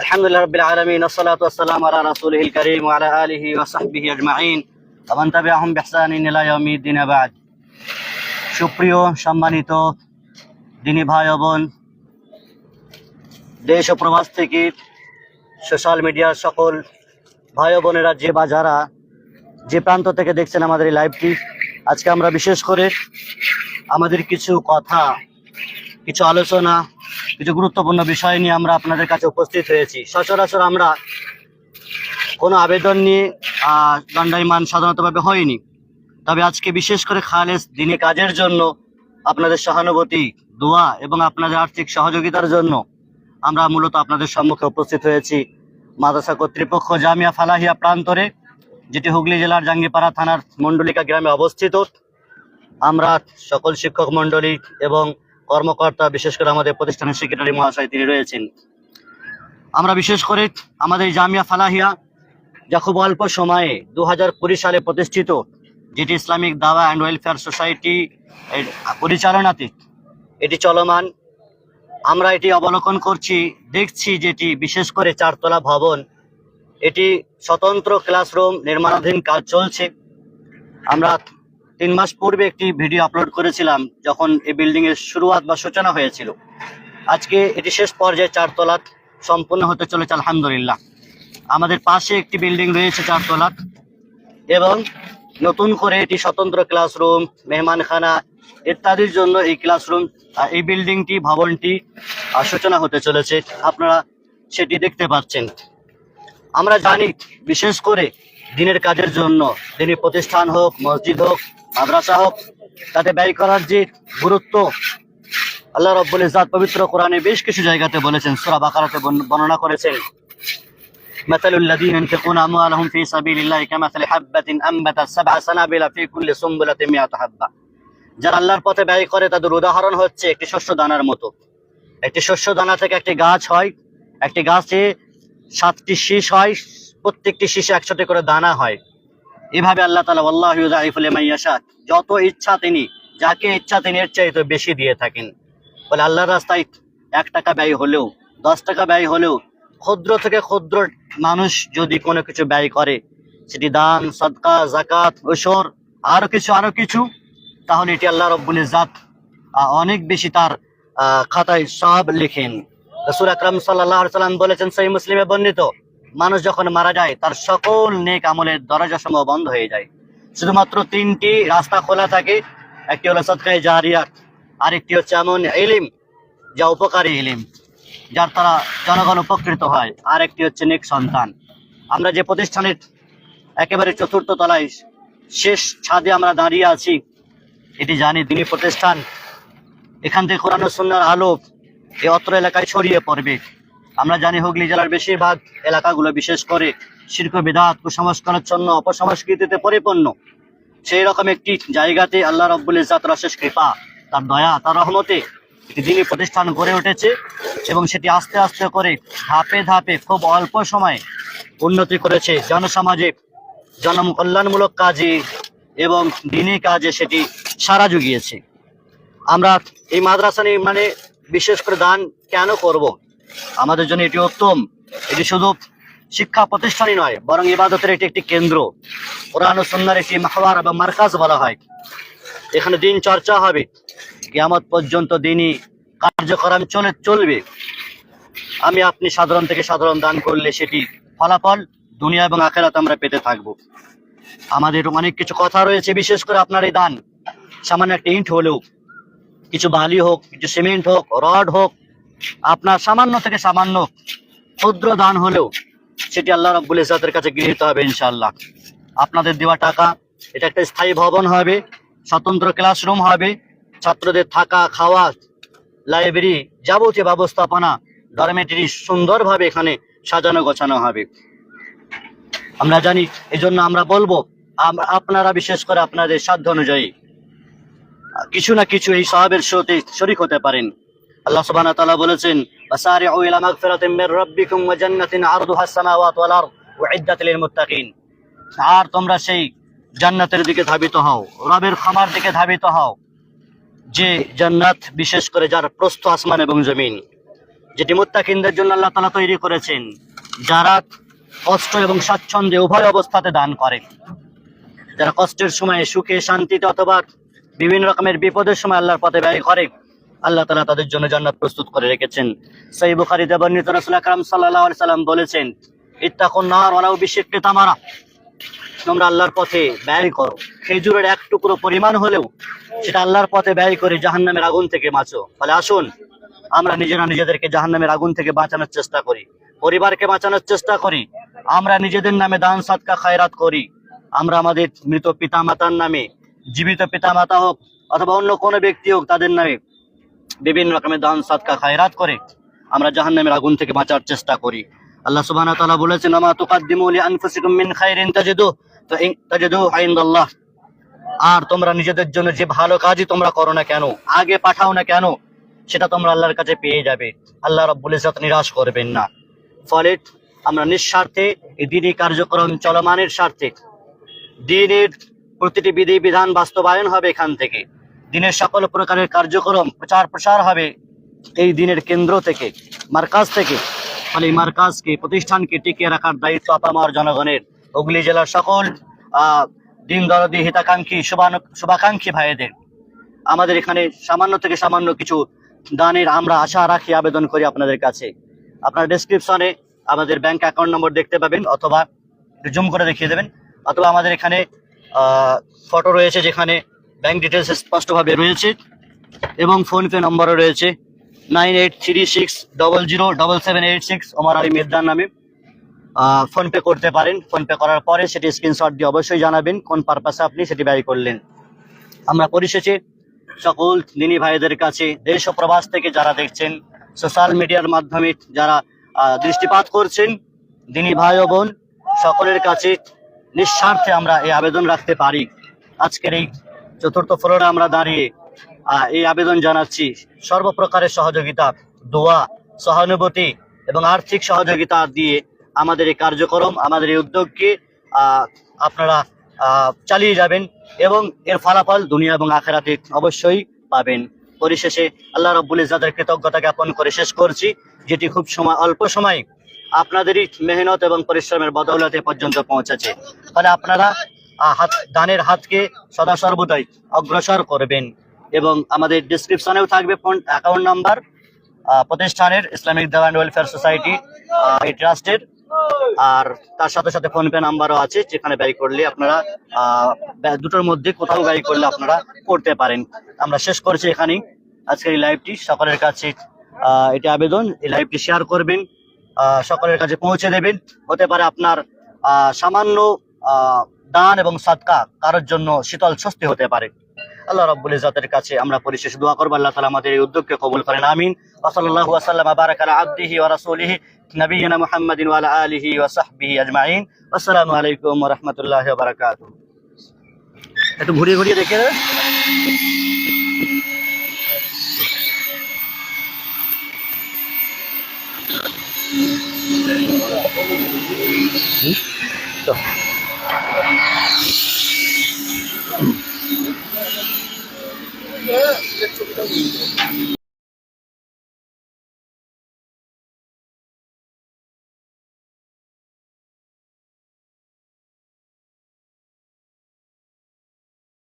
আলহামদুলিল্লাহ রবিল আলমিন ওসলাতাম আলা রাসুলহিল করিম আলা আলহি ওসাহবিহি আজমাইন। আমান তাবে আহম বেহসানিন আবাদ সুপ্রিয়, সম্মানিত দিনী ভাই বোন, দেশ ও প্রবাস থেকে সোশ্যাল মিডিয়ার সকল ভাই বোনেরা, যে বা যারা যে প্রান্ত থেকে দেখছেন আমাদের এই লাইভটি, আজকে আমরা বিশেষ করে আমাদের কিছু কথা, কিছু আলোচনা কিছু গুরুত্বপূর্ণ বিষয় নিয়ে আমরা আপনাদের কাছে উপস্থিত হয়েছি। সচরাচর আমরা কোনো আবেদন নিয়ে দণ্ডায়মান সাধারণতভাবে হয়নি তবে আজকে বিশেষ করে খালেস দিনে কাজের জন্য আপনাদের সহানুভূতি, দোয়া এবং আপনাদের আর্থিক সহযোগিতার জন্য আমরা মূলত আপনাদের সম্মুখে উপস্থিত হয়েছি। মাদ্রাসা কর্তৃপক্ষ জামিয়া ফালাহিয়া প্রান্তরে, যেটি হুগলি জেলার জাঙ্গিপাড়া থানার মন্ডলিকা গ্রামে অবস্থিত। আমরা সকল শিক্ষক মন্ডলী এবং কর্মকর্তা, বিশেষ করে আমাদের প্রতিষ্ঠানের সেক্রেটারি মহাশয় তিনি রয়েছেন। আমরা বিশেষ করে আমাদের জামিয়া ফালাহিয়া যা খুব অল্প সময়ে দু হাজার কুড়ি সালে প্রতিষ্ঠিত যেটি ইসলামিক দাওয়া অ্যান্ড ওয়েলফেয়ার সোসাইটি পরিচালনাতে এটি চলমান। আমরা এটি অবলোকন করছি, দেখছি যেটি বিশেষ করে চারতলা ভবন। এটি স্বতন্ত্র ক্লাসরুম নির্মাণাধীন কাজ চলছে। আমরা তিন মাস পূর্বে একটি ভিডিও আপলোড করেছিলাম, যখন এই বিল্ডিং এর শুরুয়াত বা সূচনা হয়েছিল। আজকে এটি শেষ পর্যায়ে চারতলা সম্পূর্ণ হতে চলেছে, আলহামদুলিল্লাহ। আমাদের পাশে একটি বিল্ডিং রয়েছে চারতলা এবং নতুন করে এটি স্বতন্ত্র ক্লাসরুম, মেহমানখানা ইত্যাদির জন্য এই ক্লাসরুম এই বিল্ডিংটি, ভবনটি সূচনা হতে চলেছে। আপনারা সেটি দেখতে পাচ্ছেন। আমরা জানি, বিশেষ করে দিনের কাজের জন্য, দিনের প্রতিষ্ঠান হোক, মসজিদ হোক মাদ্রাসা হোক তাতে ব্যয় করার যে গুরুত্ব আল্লাহ রব্বুল ইজাত পবিত্র কোরআনে বেশ কিছু জায়গাতে বলেছেন সূরা বাকারাতে বর্ণ- বর্ণনা করেছেন مثل الذين ينفقون أموالهم في سبيل الله كمثل حبة أنبتت سبع سنابل في كل سنبلة مئة حبة যারা আল্লাহর পথে ব্যয় করে তাদের উদাহরণ হচ্ছে একটি শস্য দানার মতো একটি শস্য দানা থেকে একটি গাছ হয় একটি গাছে সাতটি শীষ হয় প্রত্যেকটি শীষে একসাথে করে দানা হয় এভাবে আল্লাহ তালা আল্লাহ মাইয়াশা যত ইচ্ছা তিনি, যাকে ইচ্ছা তিনি এর চাইতে বেশি দিয়ে থাকেন। বলে আল্লাহর রাস্তায় এক টাকা ব্যয় হলেও, দশ টাকা ব্যয় হলেও, ক্ষুদ্র থেকে ক্ষুদ্র মানুষ যদি কোনো কিছু ব্যয় করে, সেটি দান, সদকা জাকাত ওসর আরও কিছু আরও কিছু, তাহলে এটি আল্লাহ রব্বুল ইজাত অনেক বেশি তার খাতায় সব লিখেন। রসুল আকরাম সাল্লাহ সাল্লাম বলেছেন সেই মুসলিমে বর্ণিত মানুষ যখন মারা যায়, তার সকল নেক আমলের দরজা সমূহ বন্ধ হয়ে যায়। শুধুমাত্র তিনটি রাস্তা খোলা থাকে, একটি হলো সৎকায় জারিয়া, আরেকটি হচ্ছে এমন ইলিম যা উপকারী ইলিম, যার দ্বারা জনগণ উপকৃত হয় আর একটি হচ্ছে নেক সন্তান। আমরা যে প্রতিষ্ঠানের একেবারে চতুর্থ তলায় শেষ ছাদে আমরা দাঁড়িয়ে আছি, এটি জানি তিনি প্রতিষ্ঠান। এখান থেকে কোরআন ও সুন্নাহর আলো এই অত্র এলাকায় ছড়িয়ে পড়বে। আমরা জানি হুগলি জেলার বেশিরভাগ এলাকাগুলো বিশেষ করে শিল্প বিধাত কুসংস্কারাচ্ছন্ন অপসংস্কৃতিতে পরিপূর্ণ। সেই রকম একটি জায়গাতে আল্লাহ রব্বুল ইজাত অশেষ কৃপা, তার দয়া, তার রহমতে একটি দিনী প্রতিষ্ঠান গড়ে উঠেছে এবং সেটি আস্তে আস্তে করে ধাপে ধাপে খুব অল্প সময়ে উন্নতি করেছে। জনসমাজে জনকল্যাণমূলক কাজে এবং দিনী কাজে সেটি সারা জুগিয়েছে। আমরা এই মাদ্রাসা নির্মাণে বিশেষ করে দান কেন করব? আমাদের জন্য এটি উত্তম। এটি শুধু শিক্ষা প্রতিষ্ঠানই নয়, বরং ইবাদতের এটি একটি কেন্দ্র। কোরআন সুন্নার একটি মাহওয়ার বা মার্কাজ বলা হয়। এখানে দিন চর্চা হবে। কিয়ামত পর্যন্ত দিনই কার্যক্রম চলে চলবে। আমি আপনি সাধারণ থেকে সাধারণ দান করলে সেটি ফলাফল দুনিয়া এবং আখেরাত আমরা পেতে থাকব। আমাদের অনেক কিছু কথা রয়েছে, বিশেষ করে আপনার এই দান। সামান্য একটা ইট হলেও, কিছু বালি হোক, কিছু সিমেন্ট হোক, রড হোক আপনার সামান্য থেকে সামান্য ক্ষুদ্র দান হলেও সেটি আল্লাহ রব্বুল ইজাতের কাছে গৃহীত হবে ইনশাআল্লাহ। আপনাদের দেওয়া টাকা, এটা একটা স্থায়ী ভবন হবে, স্বতন্ত্র ক্লাসরুম হবে, ছাত্রদের থাকা, খাওয়া, লাইব্রেরি যাবতীয় ব্যবস্থাপনা ডরমেটরি সুন্দরভাবে এখানে সাজানো গোছানো হবে। আমরা জানি, এজন্য আমরা বলব আপনারা বিশেষ করে আপনাদের সাধ্য অনুযায়ী কিছু না কিছু এই সাহাবের শোতে শরিক হতে পারেন। আল্লাহ সুবহানাহু তাআলা বলেছেন ওয়াসারিউ ইলা মাগফিরাতিন মির রাব্বিকুম ওয়া জান্নাতিন আরদুহা আস-সামাওয়াতু ওয়াল আরদ উইদ্দাত লিল মুত্তাকিন। আর তোমরা সেই জান্নাতের দিকে ধাবিত হও, রবের ক্ষমার দিকে ধাবিত হও, যে জান্নাত বিশেষ করে যার প্রস্থ আসমান এবং জমিন, যেটি মুত্তাকিনদের জন্য আল্লাহ তালা তৈরি করেছেন, যারা কষ্ট এবং স্বাচ্ছন্দ্যে উভয় অবস্থাতে দান করে যারা কষ্টের সময়ে সুখে, শান্তিতে অথবা বিভিন্ন রকমের বিপদের সময় আল্লাহর পথে ব্যয় করে আল্লাহ তালা তাদের জন্য জান্নাত প্রস্তুত করে রেখেছেন। সেই বুখারিতে বর্ণিত রাসুল আকরাম সাল্লাহ সাল্লাম বলেছেন, ইত্তাকুন নার ওয়ালাউ বিশিক্কি তামারা। তোমরা আল্লাহর পথে ব্যয় করো। খেজুরের এক টুকরো পরিমাণ হলেও সেটা আল্লাহর পথে ব্যয় করে জাহান্নামের আগুন থেকে বাঁচো। ফলে আসুন, আমরা নিজেরা নিজেদেরকে জাহান্নামের আগুন থেকে বাঁচানোর চেষ্টা করি। পরিবারকে বাঁচানোর চেষ্টা করি। আমরা নিজেদের নামে দান, সাদকা, খায়রাত করি। আমরা আমাদের মৃত পিতা মাতার নামে জীবিত পিতা মাতা হোক অথবা অন্য কোনো ব্যক্তি হোক তাদের নামে বিভিন্ন রকমের দান, সাদকা, খায়রাত করে আমরা জাহান্নামের আগুন থেকে বাঁচার চেষ্টা করি। আল্লাহ সুবহানাহু ওয়া তাআলা বলেছেন আমা তুকাদ্দিমু লি আনফুসিকুম মিন খাইরিন তাজিদু। তাজিদু ইনদাল্লাহ আর তোমরা নিজেদের জন্য যে ভালো কাজই তোমরা করো না কেন, আগে পাঠাও না কেন, সেটা তোমরা আল্লাহর কাছে পেয়ে যাবে। আল্লাহ রাব্বুল ইজ্জত নিরাশ করবেন না। ফলে আমরা নিঃস্বার্থে এই দিনই কার্যক্রম চলমানের স্বার্থে দিনের প্রতিটি বিধি বিধান বাস্তবায়ন হবে এখান থেকে। দিনের সকল প্রকারের কার্যক্রম প্রচার প্রসার হবে এই দিনের কেন্দ্র থেকে, মার্কাজ থেকে। ফলে মার্কাজকে, প্রতিষ্ঠানকে টিকিয়ে রাখার দায়িত্ব আপামার জনগণের। হুগলি জেলার সকল দিন দরদি হিতাকাঙ্ক্ষী শুভাকাঙ্ক্ষী ভাইদের। আমাদের এখানে সামান্য থেকে সামান্য কিছু দানের আমরা আশা রাখি আবেদন করি আপনাদের কাছে। আপনার ডেসক্রিপশনে আমাদের ব্যাংক অ্যাকাউন্ট নম্বর দেখতে পাবেন অথবা জুম করে দেখিয়ে দেবেন। অথবা আমাদের এখানে ফটো রয়েছে যেখানে ব্যাংক ডিটেলস স্পষ্টভাবে রয়েছে এবং ফোনপে নম্বরও রয়েছে nine eight three six double zero double seven eight six Omar Ali মির্জার নামে। ফোনপে করতে পারেন। ফোনপে করার পরে সেটি স্ক্রিনশট দিয়ে অবশ্যই জানাবেন কোন পারপাসে আপনি সেটি ব্যয় করলেন। আমরা পরিশেষে সকল দিনী ভাইদের কাছে দেশ ও প্রবাস থেকে যারা দেখছেন সোশ্যাল মিডিয়ার মাধ্যমে যারা দৃষ্টিপাত করছেন, দিনী ভাই ও বোন, সকলের কাছে নিঃস্বার্থে আমরা এই আবেদন রাখতে পারি। আজকের এই চতুর্থ ফ্লোরে আমরা দাঁড়িয়ে এই আবেদন জানাচ্ছি। সর্বপ্রকারের সহযোগিতা, দোয়া, সহানুভূতি এবং আর্থিক সহযোগিতা দিয়ে আমাদের এই কার্যক্রম, আমাদের এই উদ্যোগকে আপনারা চালিয়ে যাবেন এবং এর ফলাফল দুনিয়া এবং আখেরাতে অবশ্যই পাবেন। পরিশেষে আল্লাহ রব্বুল ইজাদের কৃতজ্ঞতা জ্ঞাপন করে শেষ করছি, যেটি খুব সময়, অল্প সময় আপনাদেরই মেহনত এবং পরিশ্রমের বদৌলতে পর্যন্ত পৌঁছেছে। ফলে আপনারা হাত দানের হাতকে সদা সর্বদাই অগ্রসর করবেন। এবং আমাদের ডিসক্রিপশনেও থাকবে ফোন অ্যাকাউন্ট নাম্বার প্রতিষ্ঠানের ইসলামিক দেওয়ান ওয়েলফেয়ার সোসাইটি এই ট্রাস্টের আর তার সাথে সাথে ফোনপে নাম্বারও আছে যেখানে ব্যয় করলে আপনারা দুটোর মধ্যে কোথাও ব্যয় করলে আপনারা করতে পারেন। আমরা শেষ করছি এখানেই। আজকের এই লাইভটি সকলের কাছে এটি আবেদন। এই লাইভটি শেয়ার করবেন সকলের কাছে পৌঁছে দেবেন। হতে পারে আপনার সামান্য আহ, দান এবং সাদকা কারোর জন্য শীতল স্বস্তি হতে পারে। আল্লাহ রাব্বুল ইজ্জাতের কাছে আমরা পরিশেষে দোয়া করব। আল্লাহ তালা আমাদের এই উদ্যোগকে কবুল করেন। আমিন। ওয়া সাল্লাল্লাহু ওয়া সাল্লামা বারাকা আলা আবদিহি ওয়া রাসূলিহি নবিয়িনা মুহাম্মাদিন ওয়া আলা আলিহি ওয়া সাহবিহি আজমাইন। আসসালামু আলাইকুম ওয়া রাহমাতুল্লাহি একটু ঘুরিয়ে ঘুরিয়ে দেখে দেবে তো